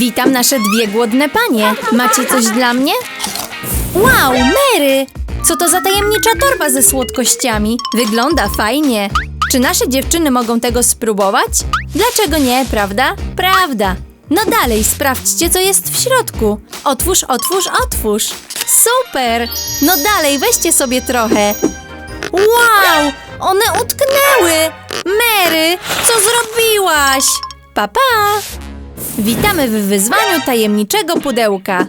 Witam nasze dwie głodne panie. Macie coś dla mnie? Wow, Mary! Co to za tajemnicza torba ze słodkościami? Wygląda fajnie. Czy nasze dziewczyny mogą tego spróbować? Dlaczego nie, prawda? Prawda. No dalej, sprawdźcie, co jest w środku. Otwórz, otwórz, otwórz. Super! No dalej, weźcie sobie trochę. Wow! One utknęły! Mary, co zrobiłaś? Papa! Witamy w wyzwaniu tajemniczego pudełka.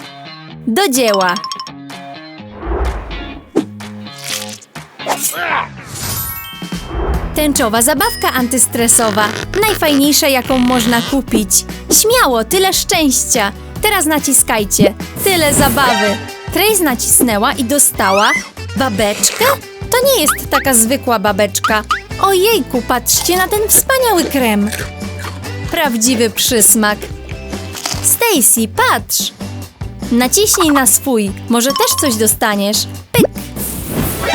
Do dzieła! Tęczowa zabawka antystresowa. Najfajniejsza, jaką można kupić. Śmiało, tyle szczęścia. Teraz naciskajcie. Tyle zabawy. Trace nacisnęła i dostała babeczkę? To nie jest taka zwykła babeczka. Ojejku, patrzcie na ten wspaniały krem. Prawdziwy przysmak. Stacy, patrz! Naciśnij na swój, może też coś dostaniesz. Pyk!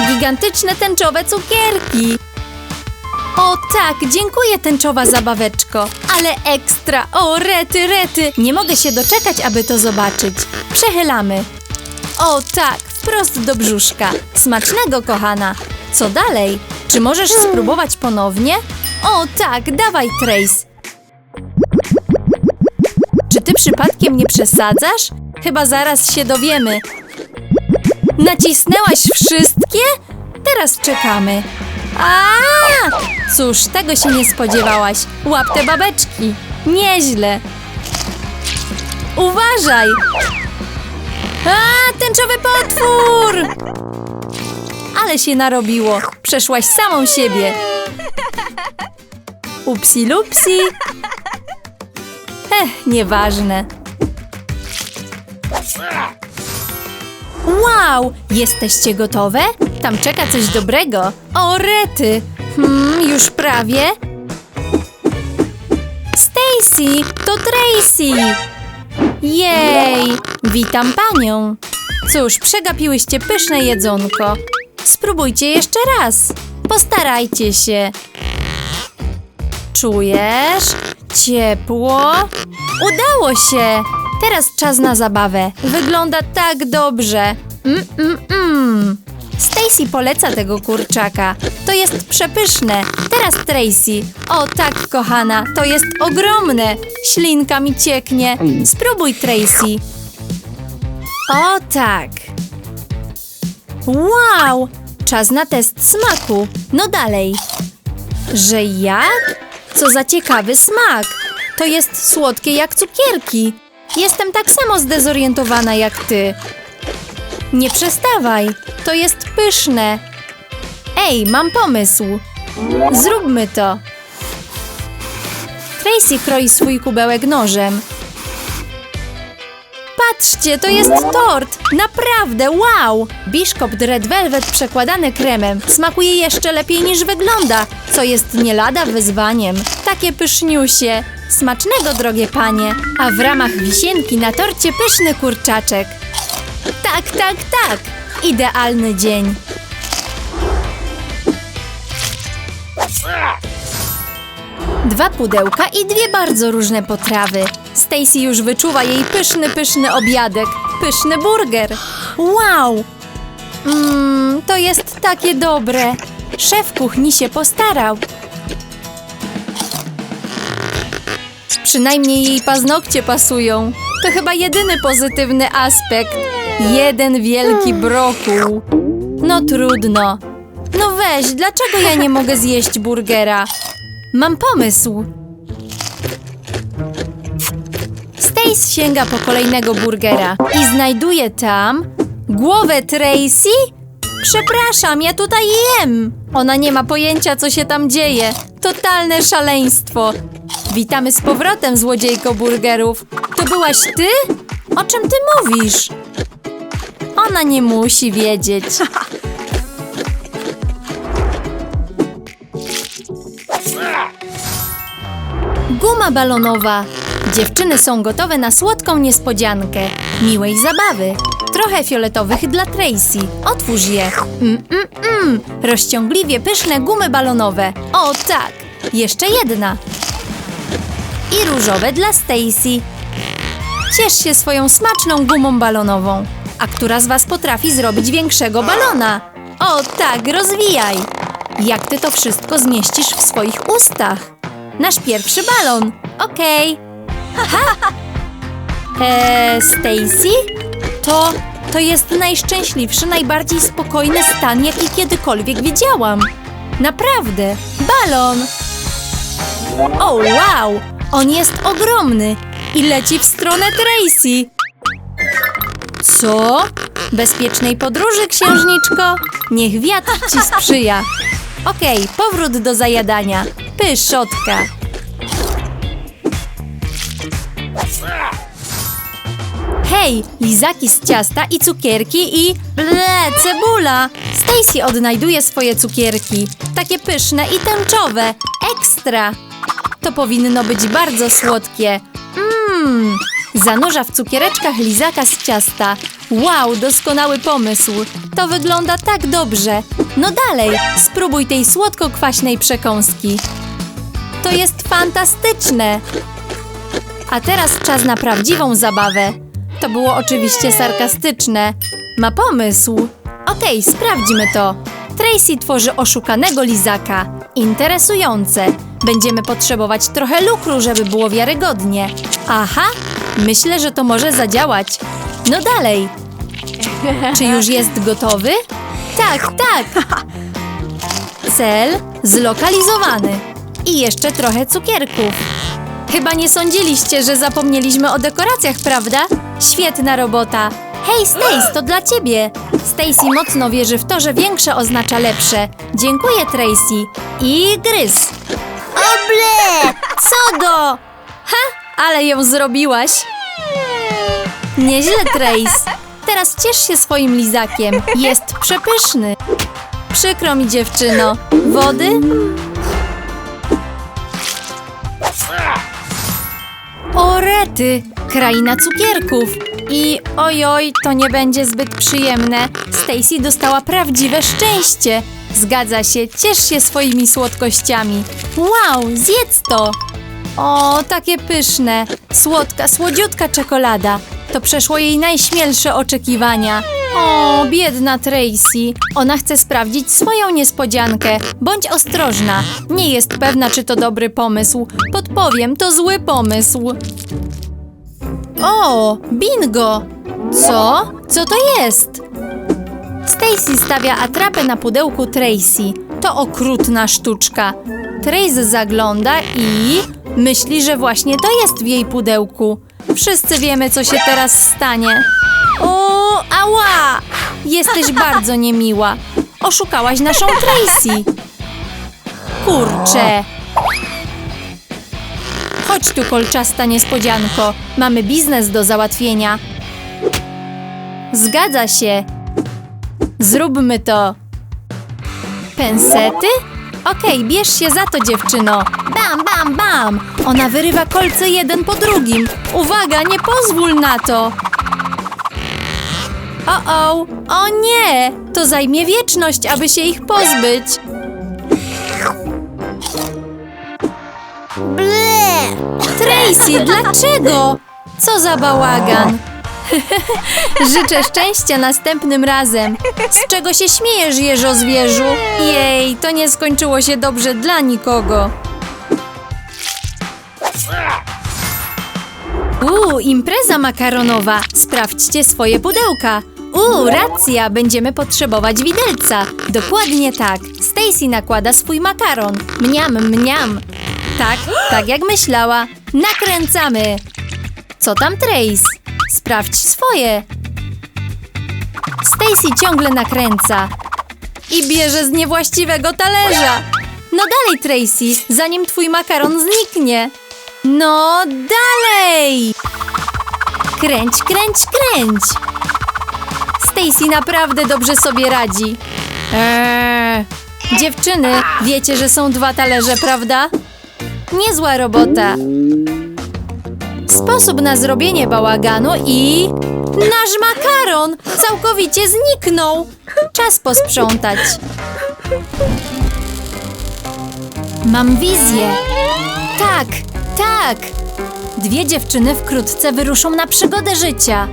Gigantyczne tęczowe cukierki! O tak, dziękuję tęczowa zabaweczko, ale ekstra, o rety, rety! Nie mogę się doczekać, aby to zobaczyć. Przechylamy. O tak, wprost do brzuszka. Smacznego, kochana. Co dalej? Czy możesz spróbować ponownie? O tak, dawaj, Trace. Ty przypadkiem nie przesadzasz? Chyba zaraz się dowiemy. Nacisnęłaś wszystkie? Teraz czekamy. A! Cóż, tego się nie spodziewałaś. Łap te babeczki. Nieźle. Uważaj! A, tęczowy potwór! Ale się narobiło. Przeszłaś samą siebie. Upsi lupsi. Ech, nieważne. Wow! Jesteście gotowe? Tam czeka coś dobrego. O, rety! Hmm, już prawie. Stacy, to Tracy! Jej! Witam panią. Cóż, przegapiłyście pyszne jedzonko. Spróbujcie jeszcze raz. Postarajcie się. Czujesz? Ciepło? Udało się! Teraz czas na zabawę. Wygląda tak dobrze. Mm, mm, mm. Stacy poleca tego kurczaka. To jest przepyszne. Teraz Tracy. O tak, kochana, to jest ogromne. Ślinka mi cieknie. Spróbuj, Tracy. O tak. Wow! Czas na test smaku. No dalej. Że jak? Co za ciekawy smak! To jest słodkie jak cukierki. Jestem tak samo zdezorientowana jak ty. Nie przestawaj, to jest pyszne. Ej, mam pomysł. Zróbmy to. Tracy kroi swój kubełek nożem. Patrzcie, to jest tort! Naprawdę, wow! Biszkopt Red Velvet przekładany kremem smakuje jeszcze lepiej niż wygląda, co jest nie lada wyzwaniem. Takie pyszniusie. Smacznego, drogie panie. A w ramach wisienki na torcie pyszny kurczaczek. Tak, tak, tak. Idealny dzień. Dwa pudełka i dwie bardzo różne potrawy. Stacy już wyczuwa jej pyszny, pyszny obiadek. Pyszny burger. Wow! Mmm, to jest takie dobre. Szef kuchni się postarał. Przynajmniej jej paznokcie pasują. To chyba jedyny pozytywny aspekt. Jeden wielki brokuł. No trudno. No weź, dlaczego ja nie mogę zjeść burgera? Mam pomysł. Stace sięga po kolejnego burgera i znajduje tam głowę Tracy? Przepraszam, ja tutaj jem. Ona nie ma pojęcia, co się tam dzieje. Totalne szaleństwo. Witamy z powrotem, złodziejko burgerów. To byłaś ty? O czym ty mówisz? Ona nie musi wiedzieć. Guma balonowa. Dziewczyny są gotowe na słodką niespodziankę. Miłej zabawy. Trochę fioletowych dla Tracy. Otwórz je. Mm, mm, mm. Rozciągliwie pyszne gumy balonowe. O tak. Jeszcze jedna. I różowe dla Stacy. Ciesz się swoją smaczną gumą balonową. A która z Was potrafi zrobić większego balona? O tak, rozwijaj! Jak Ty to wszystko zmieścisz w swoich ustach? Nasz pierwszy balon. Okej. Ha! Eee, Stacy? To, to jest najszczęśliwszy, najbardziej spokojny stan, jaki kiedykolwiek widziałam. Naprawdę, balon. O wow, on jest ogromny i leci w stronę Tracy. Co? Bezpiecznej podróży, księżniczko? Niech wiatr ci sprzyja. Okej, powrót do zajadania. Pyszotka. Hej, lizaki z ciasta i cukierki i... Ble, cebula! Stacy odnajduje swoje cukierki. Takie pyszne i tęczowe. Ekstra! To powinno być bardzo słodkie. Mmm! Zanurza w cukiereczkach lizaka z ciasta. Wow, doskonały pomysł. To wygląda tak dobrze. No dalej, spróbuj tej słodko-kwaśnej przekąski. To jest fantastyczne! A teraz czas na prawdziwą zabawę. To było oczywiście sarkastyczne. Ma pomysł. Okej, sprawdźmy to. Tracy tworzy oszukanego lizaka. Interesujące. Będziemy potrzebować trochę lukru, żeby było wiarygodnie. Aha, myślę, że to może zadziałać. No dalej. Czy już jest gotowy? Tak, tak. Cel zlokalizowany. I jeszcze trochę cukierków. Chyba nie sądziliście, że zapomnieliśmy o dekoracjach, prawda? Świetna robota. Hej, Stace, to dla ciebie. Stacy mocno wierzy w to, że większe oznacza lepsze. Dziękuję, Tracy. I gryz. Oble! Co do? Ha, ale ją zrobiłaś. Nieźle, Trace. Teraz ciesz się swoim lizakiem. Jest przepyszny. Przykro mi, dziewczyno. Wody? O rety! Kraina cukierków! I ojoj, to nie będzie zbyt przyjemne. Stacy dostała prawdziwe szczęście. Zgadza się, ciesz się swoimi słodkościami. Wow, zjedz to! O, takie pyszne. Słodka, słodziutka czekolada. To przeszło jej najśmielsze oczekiwania. O, biedna Tracy. Ona chce sprawdzić swoją niespodziankę. Bądź ostrożna. Nie jest pewna, czy to dobry pomysł. Podpowiem, to zły pomysł. O, bingo! Co? Co to jest? Stacy stawia atrapę na pudełku Tracy. To okrutna sztuczka. Tracy zagląda i myśli, że właśnie to jest w jej pudełku. Wszyscy wiemy, co się teraz stanie. O, ała! Jesteś bardzo niemiła. Oszukałaś naszą Tracy. Kurczę. Chodź tu, kolczasta niespodzianko. Mamy biznes do załatwienia. Zgadza się. Zróbmy to. Pensety? Okej, bierz się za to, dziewczyno. Bam, bam, bam! Ona wyrywa kolce jeden po drugim. Uwaga, nie pozwól na to! O, o, o nie! To zajmie wieczność, aby się ich pozbyć. Ble! Tracy, dlaczego? Co za bałagan! Życzę szczęścia następnym razem. Z czego się śmiejesz, jeżo zwierzu? Jej, to nie skończyło się dobrze dla nikogo. Uuu, impreza makaronowa. Sprawdźcie swoje pudełka. Uuu, racja, będziemy potrzebować widelca. Dokładnie tak. Stacy nakłada swój makaron. Mniam, mniam. Tak, tak jak myślała. Nakręcamy. Co tam Trace? Sprawdź swoje. Stacy ciągle nakręca. I bierze z niewłaściwego talerza. No dalej, Tracy, zanim twój makaron zniknie. No dalej! Kręć, kręć, kręć! Stacy naprawdę dobrze sobie radzi. Eee. Dziewczyny, wiecie, że są dwa talerze, prawda? Niezła robota. Sposób na zrobienie bałaganu i... Nasz makaron całkowicie zniknął. Czas posprzątać. Mam wizję. Tak, tak. Dwie dziewczyny wkrótce wyruszą na przygodę życia.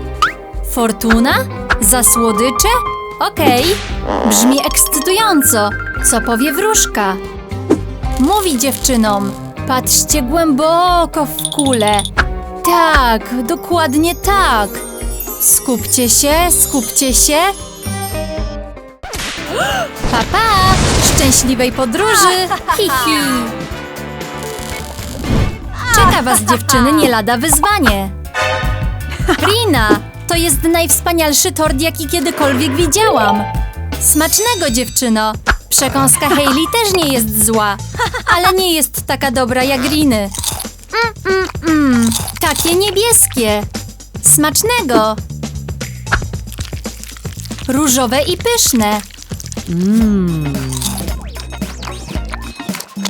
Fortuna? Za słodycze? Okej. Brzmi ekscytująco. Co powie wróżka? Mówi dziewczynom. Patrzcie głęboko w kulę. Tak, dokładnie tak. Skupcie się, skupcie się. Papa! Pa. Szczęśliwej podróży! Hi, hi. Czeka was dziewczyny nie lada wyzwanie. Rina, to jest najwspanialszy tort, jaki kiedykolwiek widziałam. Smacznego, dziewczyno. Przekąska Hailey też nie jest zła, ale nie jest taka dobra jak Riny. Mm, mm, mm. Takie niebieskie. Smacznego. Różowe i pyszne.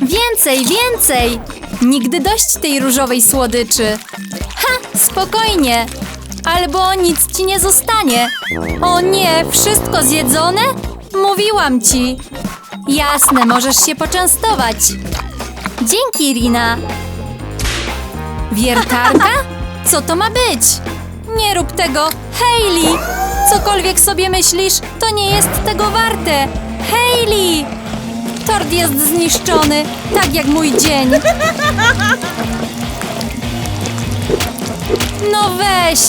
Więcej, więcej! Nigdy dość tej różowej słodyczy. Ha, spokojnie. Albo nic ci nie zostanie. O nie, wszystko zjedzone? Mówiłam ci. Jasne, możesz się poczęstować. Dzięki, Rina. Wiertarka? Co to ma być? Nie rób tego, Hailey! Cokolwiek sobie myślisz, to nie jest tego warte. Hailey! Tort jest zniszczony, tak jak mój dzień. No weź!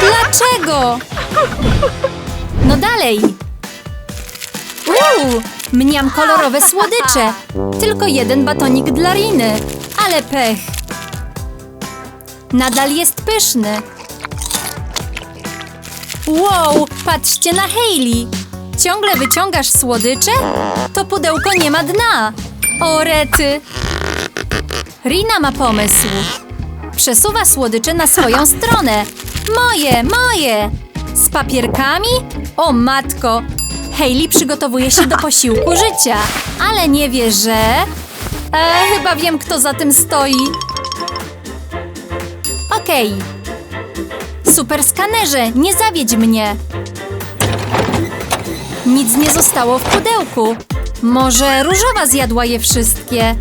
Dlaczego? No dalej. Uuu, mniam kolorowe słodycze. Tylko jeden batonik dla Riny, ale pech. Nadal jest pyszny. Wow, patrzcie na Hailey. Ciągle wyciągasz słodycze? To pudełko nie ma dna. O rety. Rina ma pomysł. Przesuwa słodycze na swoją stronę. Moje, moje! Z papierkami? O matko! Hailey przygotowuje się do posiłku życia, ale nie wie, że... E, chyba wiem, kto za tym stoi. Okej. Super skanerze, nie zawiedź mnie. Nic nie zostało w pudełku. Może różowa zjadła je wszystkie?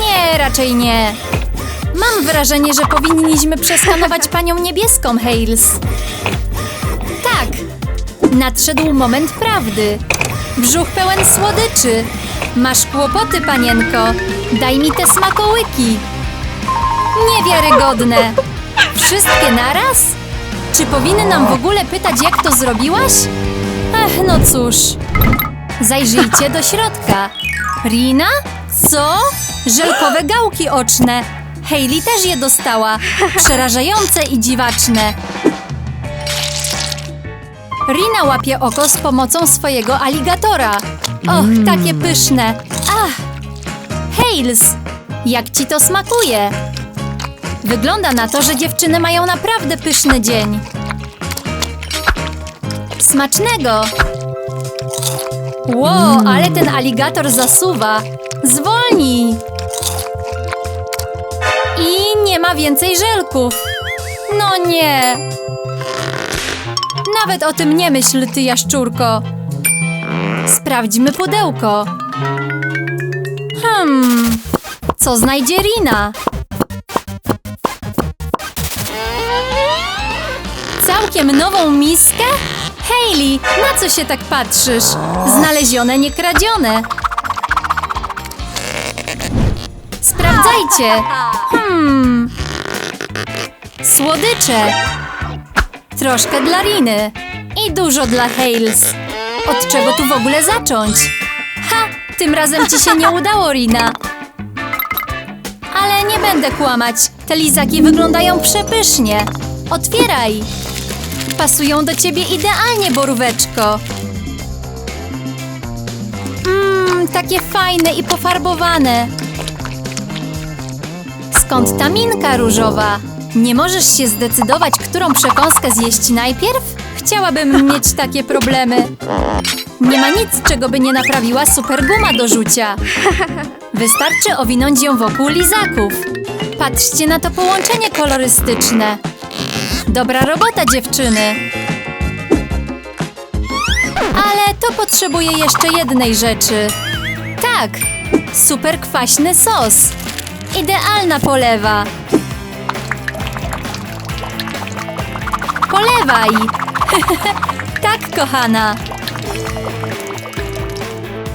Nie, raczej nie. Mam wrażenie, że powinniśmy przeskanować panią niebieską, Hales. Tak. Nadszedł moment prawdy. Brzuch pełen słodyczy. Masz kłopoty, panienko. Daj mi te smakołyki. Niewiarygodne. Wszystkie naraz? Czy powinnam w ogóle pytać, jak to zrobiłaś? Ach, no cóż. Zajrzyjcie do środka. Rina? Co? Żelkowe gałki oczne. Hailey też je dostała. Przerażające i dziwaczne. Rina łapie oko z pomocą swojego aligatora. Och, takie pyszne. Ach! Hales, jak ci to smakuje? Wygląda na to, że dziewczyny mają naprawdę pyszny dzień. Smacznego! Wow, ale ten aligator zasuwa. Zwolnij! I nie ma więcej żelków. No nie. Nawet o tym nie myśl, ty jaszczurko. Sprawdźmy pudełko. Hmm, co znajdzie Rina? Całkiem nową miskę? Hailey, na co się tak patrzysz? Znalezione, nie kradzione. Sprawdzajcie. Hmm. Słodycze. Troszkę dla Riny. I dużo dla Hales. Od czego tu w ogóle zacząć? Ha! Tym razem ci się nie udało, Rina. Ale nie będę kłamać. Te lizaki wyglądają przepysznie. Otwieraj. Pasują do ciebie idealnie, boróweczko. Mmm, takie fajne i pofarbowane. Skąd ta minka różowa? Nie możesz się zdecydować, którą przekąskę zjeść najpierw? Chciałabym mieć takie problemy. Nie ma nic, czego by nie naprawiła super guma do rzucia. Wystarczy owinąć ją wokół lizaków. Patrzcie na to połączenie kolorystyczne. Dobra robota, dziewczyny. Ale to potrzebuje jeszcze jednej rzeczy. Tak, super kwaśny sos. Idealna polewa. Polewaj. tak, kochana.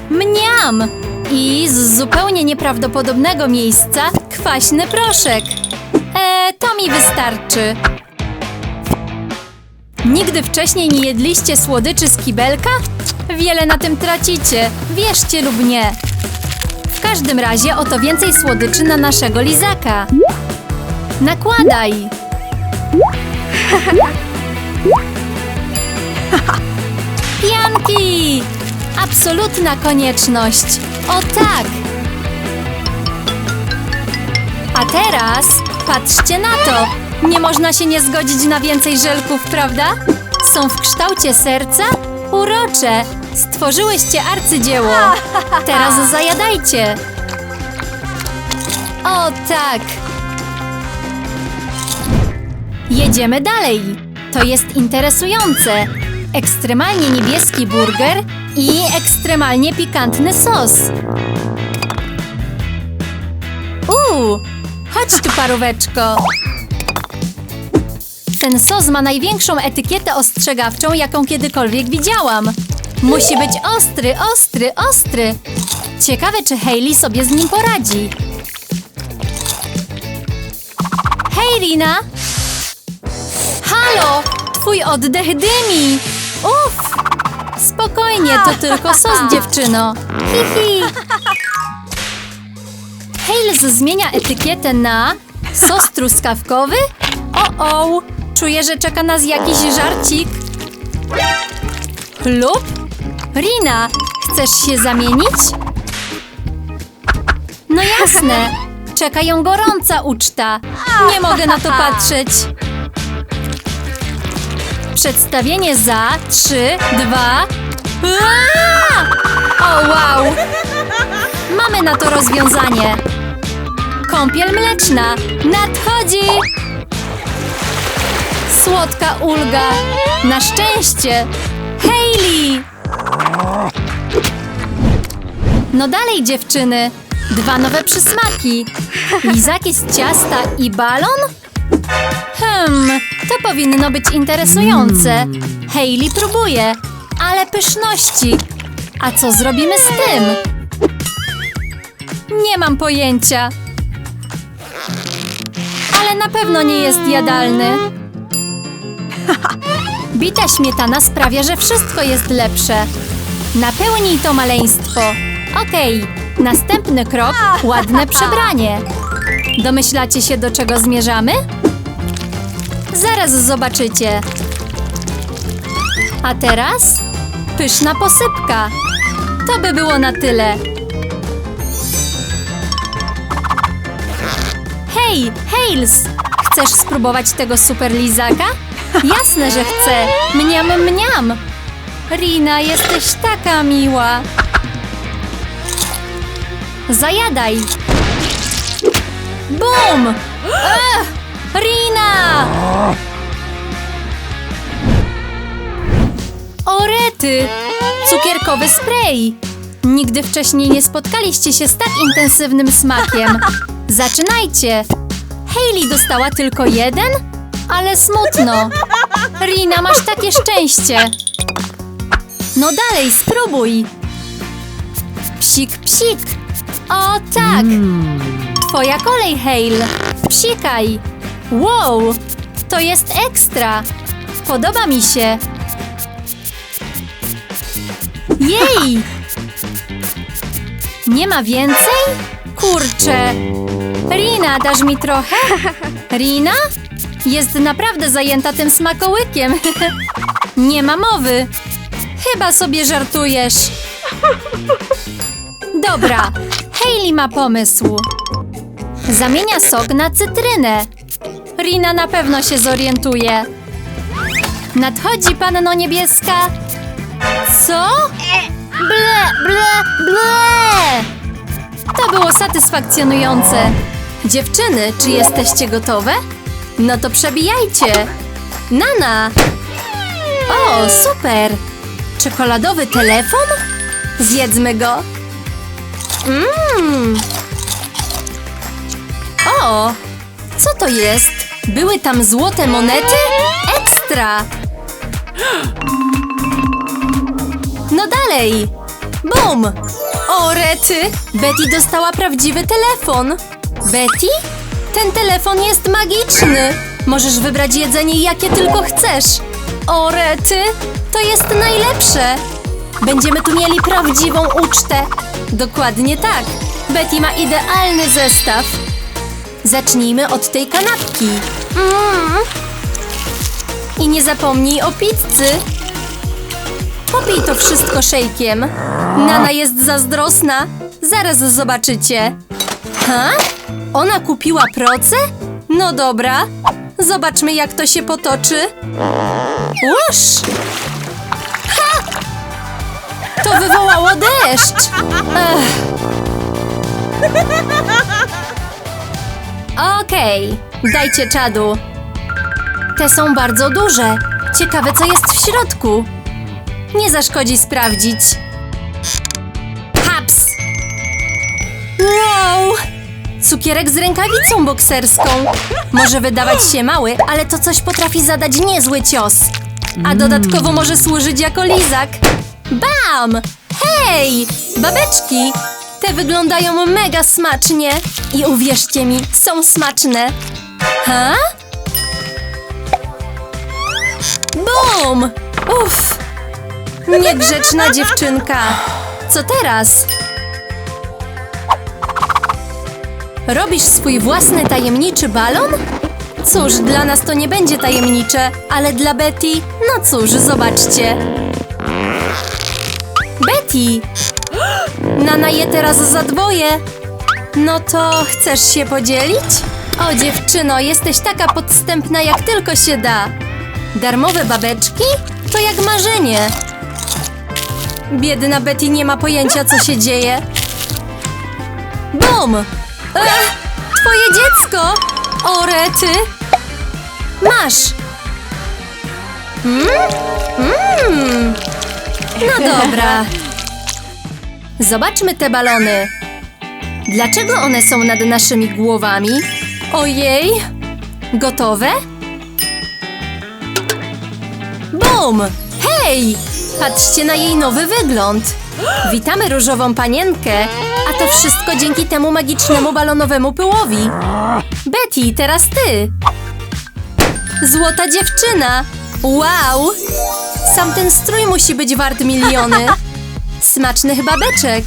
Mniam! I z zupełnie nieprawdopodobnego miejsca kwaśny proszek. E, to mi wystarczy. Nigdy wcześniej nie jedliście słodyczy z kibelka? Wiele na tym tracicie, wierzcie lub nie. W każdym razie oto więcej słodyczy na naszego lizaka. Nakładaj! Pianki! Absolutna konieczność. O tak! A teraz patrzcie na to. Nie można się nie zgodzić na więcej żelków, prawda? Są w kształcie serca? Urocze! Stworzyłyście arcydzieło. Teraz zajadajcie. O tak! Jedziemy dalej. To jest interesujące. Ekstremalnie niebieski burger i ekstremalnie pikantny sos. Uuu, chodź tu paróweczko. Ten sos ma największą etykietę ostrzegawczą, jaką kiedykolwiek widziałam. Musi być ostry, ostry, ostry. Ciekawe, czy Hailey sobie z nim poradzi. Hej, Rina! Halo! Twój oddech dymi! Uff! Spokojnie, to tylko sos, dziewczyno. Hihi! Hales zmienia etykietę na sos truskawkowy? O-o! Czuję, że czeka nas jakiś żarcik. Chlub? Rina, chcesz się zamienić? No jasne. Czeka ją gorąca uczta. Nie mogę na to patrzeć. Przedstawienie za trzy, dwa. Aaa! O wow! Mamy na to rozwiązanie. Kąpiel mleczna nadchodzi! Słodka ulga. Na szczęście. Hailey! No dalej, dziewczyny. Dwa nowe przysmaki. Lizaki z ciasta i balon? Hmm, to powinno być interesujące. Hailey próbuje, ale pyszności. A co zrobimy z tym? Nie mam pojęcia. Ale na pewno nie jest jadalny. Bita śmietana sprawia, że wszystko jest lepsze. Napełnij to maleństwo. Okej, następny krok ładne przebranie. Domyślacie się, do czego zmierzamy? Zaraz zobaczycie. A teraz pyszna posypka. To by było na tyle. Hej, Hales! Chcesz spróbować tego super lizaka? Jasne, że chcę. Mniam, mniam. Rina, jesteś taka miła. Zajadaj. Bum! Ech, Rina! Orety! Cukierkowy spray! Nigdy wcześniej nie spotkaliście się z tak intensywnym smakiem. Zaczynajcie! Hailey dostała tylko jeden? Ale smutno. Rina, masz takie szczęście. No dalej, spróbuj. Psik, psik. O tak. Twoja kolej, Hale. Psikaj. Wow, to jest ekstra. Podoba mi się. Jej! Nie ma więcej? Kurczę. Rina, dasz mi trochę? Rina? Jest naprawdę zajęta tym smakołykiem. Nie ma mowy. Chyba sobie żartujesz. Dobra, Hailey ma pomysł. Zamienia sok na cytrynę. Rina na pewno się zorientuje. Nadchodzi panno niebieska. Co? Ble, ble, ble! To było satysfakcjonujące. Dziewczyny, czy jesteście gotowe? No to przebijajcie. Nana! O, super! Czekoladowy telefon? Zjedzmy go. Mmm! O! Co to jest? Były tam złote monety? Ekstra! No dalej! Bum! O, rety! Betty dostała prawdziwy telefon. Betty? Ten telefon jest magiczny. Możesz wybrać jedzenie jakie tylko chcesz. O, rety! To jest najlepsze. Będziemy tu mieli prawdziwą ucztę. Dokładnie tak. Betty ma idealny zestaw. Zacznijmy od tej kanapki. Mm. I nie zapomnij o pizzy. Popij to wszystko szejkiem. Nana jest zazdrosna. Zaraz zobaczycie. Ha? Ona kupiła proce? No dobra. Zobaczmy, jak to się potoczy. Łoż! Ha! To wywołało deszcz. Ech. Okej, dajcie czadu. Te są bardzo duże. Ciekawe, co jest w środku. Nie zaszkodzi sprawdzić. Haps! Wow! Cukierek z rękawicą bokserską. Może wydawać się mały, ale to coś potrafi zadać niezły cios. A dodatkowo może służyć jako lizak. Bam! Hej! Babeczki! Te wyglądają mega smacznie. I uwierzcie mi, są smaczne. Ha? Bum! Uff! Niegrzeczna dziewczynka. Co teraz? Robisz swój własny tajemniczy balon? Cóż, dla nas to nie będzie tajemnicze, ale dla Betty, no cóż, zobaczcie. Betty! Nana je teraz za dwoje. No to chcesz się podzielić? O dziewczyno, jesteś taka podstępna jak tylko się da. Darmowe babeczki? To jak marzenie. Biedna Betty nie ma pojęcia, co się dzieje. Bum! Ech, twoje dziecko! O, rety! Masz! Mm? Mm. No dobra. Zobaczmy te balony. Dlaczego one są nad naszymi głowami? Ojej! Gotowe? Bum! Hej! Patrzcie na jej nowy wygląd. Witamy różową panienkę, a to wszystko dzięki temu magicznemu balonowemu pyłowi. Betty, teraz ty. Złota dziewczyna. Wow! Sam ten strój musi być wart miliony. Smacznych babeczek.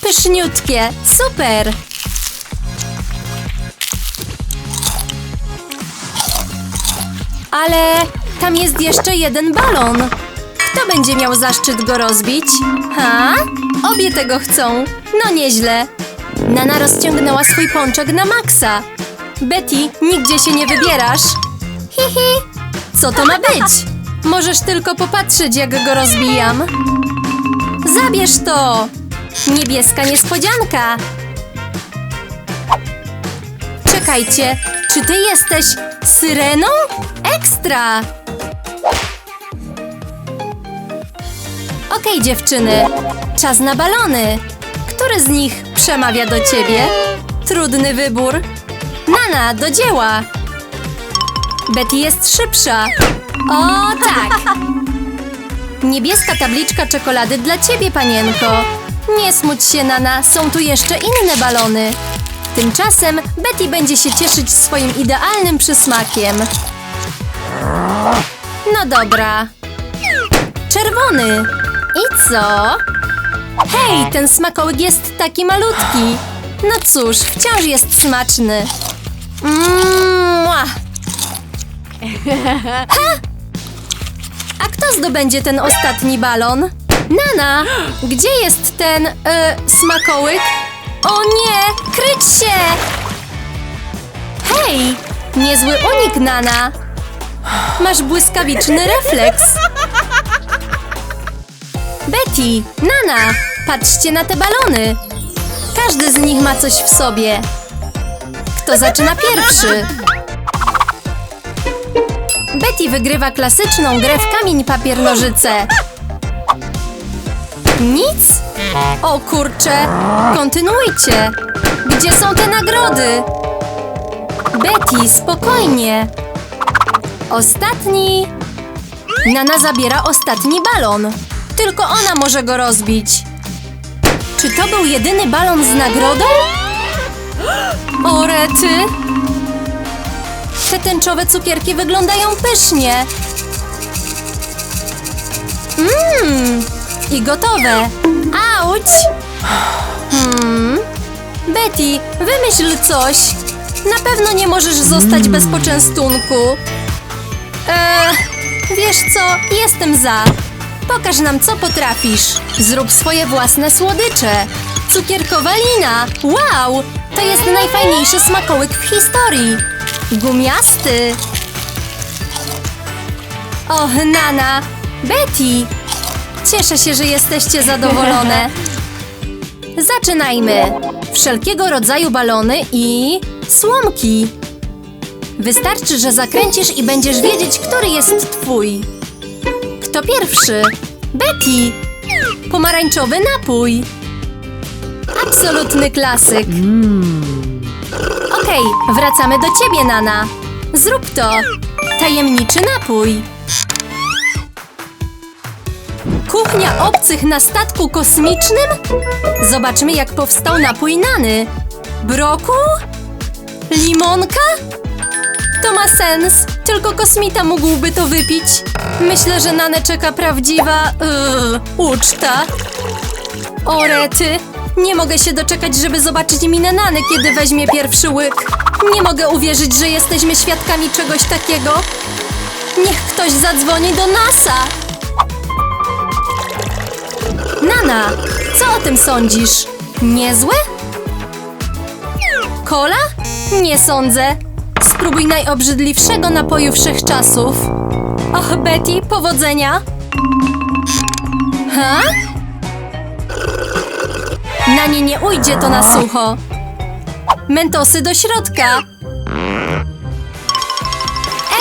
Pyszniutkie. Super. Ale tam jest jeszcze jeden balon. Kto będzie miał zaszczyt go rozbić? Ha? Obie tego chcą. No nieźle. Nana rozciągnęła swój pączek na maksa. Betty, nigdzie się nie wybierasz. Hihi. Co to ma być? Możesz tylko popatrzeć, jak go rozbijam. Zabierz to! Niebieska niespodzianka. Czekajcie, czy ty jesteś syreną? Ekstra! Okej, dziewczyny, czas na balony. Który z nich przemawia do ciebie? Trudny wybór. Nana, do dzieła. Betty jest szybsza. O, tak. Niebieska tabliczka czekolady dla ciebie, panienko. Nie smuć się, Nana, są tu jeszcze inne balony. Tymczasem Betty będzie się cieszyć swoim idealnym przysmakiem. No dobra. Czerwony. I co? Hej, ten smakołyk jest taki malutki. No cóż, wciąż jest smaczny. Mmm. Ha! A kto zdobędzie ten ostatni balon? Nana, gdzie jest ten e, smakołyk? O nie, kryć się! Hej, niezły unik, Nana. Masz błyskawiczny refleks. Betty, Nana, patrzcie na te balony. Każdy z nich ma coś w sobie. Kto zaczyna pierwszy? Betty wygrywa klasyczną grę w kamień, papier, nożyce. Nic? O kurcze, kontynuujcie. Gdzie są te nagrody? Betty, spokojnie. Ostatni. Nana zabiera ostatni balon. Tylko ona może go rozbić. Czy to był jedyny balon z nagrodą? O, rety! Te tęczowe cukierki wyglądają pysznie. Mmm, i gotowe. Auć! Hmm. Betty, wymyśl coś. Na pewno nie możesz zostać bez poczęstunku. Eee, wiesz co, jestem za. Pokaż nam, co potrafisz. Zrób swoje własne słodycze. Cukierkowa lina. Wow! To jest najfajniejszy smakołyk w historii. Gumiasty. Och, Nana. Betty. Cieszę się, że jesteście zadowolone. Zaczynajmy. Wszelkiego rodzaju balony i słomki. Wystarczy, że zakręcisz i będziesz wiedzieć, który jest twój. Kto pierwszy? Betty! Pomarańczowy napój. Absolutny klasyk. Okej, wracamy do ciebie, Nana. Zrób to. Tajemniczy napój. Kuchnia obcych na statku kosmicznym? Zobaczmy, jak powstał napój Nany. Brokuł? Limonka? To ma sens. Tylko kosmita mógłby to wypić. Myślę, że Nanę czeka prawdziwa... Yy, uczta. O rety. Nie mogę się doczekać, żeby zobaczyć minę Nany, kiedy weźmie pierwszy łyk. Nie mogę uwierzyć, że jesteśmy świadkami czegoś takiego. Niech ktoś zadzwoni do NASA. Nana, co o tym sądzisz? Niezłe? Kola? Nie sądzę. Spróbuj najobrzydliwszego napoju wszechczasów. Och, Betty, powodzenia. Ha? Na nie nie ujdzie to na sucho. Mentosy do środka.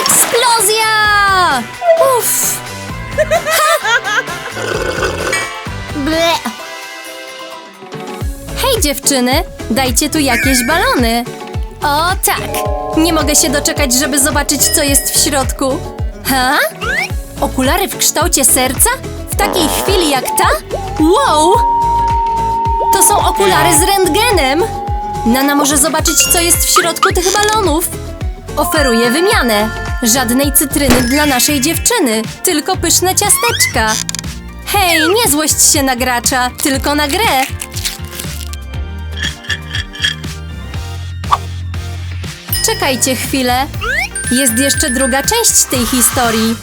Eksplozja! Uff. Hej dziewczyny, dajcie tu jakieś balony. O tak, nie mogę się doczekać, żeby zobaczyć, co jest w środku. Ha? Okulary w kształcie serca? W takiej chwili jak ta? Wow! To są okulary z rentgenem. Nana może zobaczyć, co jest w środku tych balonów. Oferuję wymianę. Żadnej cytryny dla naszej dziewczyny, tylko pyszne ciasteczka. Hej, nie złość się na gracza, tylko na grę. Czekajcie chwilę. Jest jeszcze druga część tej historii.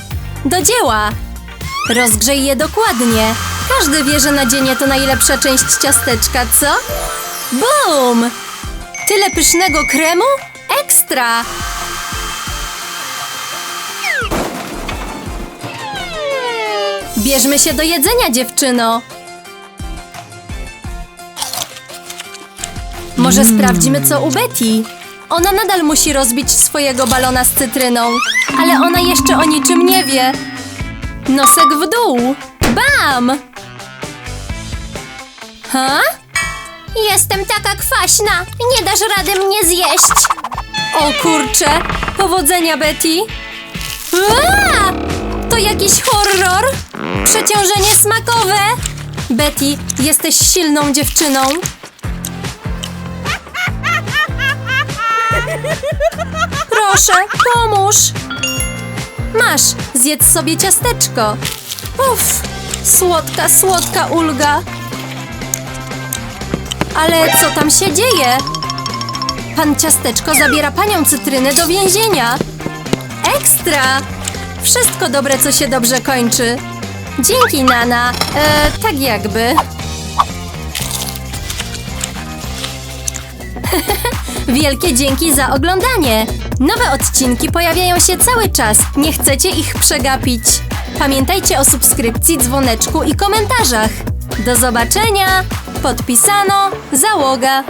Do dzieła. Rozgrzej je dokładnie. Każdy wie, że nadzienie to najlepsza część ciasteczka, co? Bum! Tyle pysznego kremu? Ekstra! Bierzmy się do jedzenia, dziewczyno. Może sprawdzimy, co u Betty. Ona nadal musi rozbić swojego balona z cytryną, ale ona jeszcze o niczym nie wie. Nosek w dół. Bam! Ha? Jestem taka kwaśna. Nie dasz rady mnie zjeść. O kurcze. Powodzenia, Betty. To jakiś horror. Przeciążenie smakowe. Betty, jesteś silną dziewczyną. Proszę, pomóż. Masz, zjedz sobie ciasteczko. Uff, słodka, słodka ulga. Ale co tam się dzieje? Pan ciasteczko zabiera panią cytrynę do więzienia. Ekstra! Wszystko dobre, co się dobrze kończy. Dzięki, Nana. E, tak jakby. Wielkie dzięki za oglądanie! Nowe odcinki pojawiają się cały czas, nie chcecie ich przegapić. Pamiętajcie o subskrypcji, dzwoneczku i komentarzach. Do zobaczenia! Podpisano Załoga.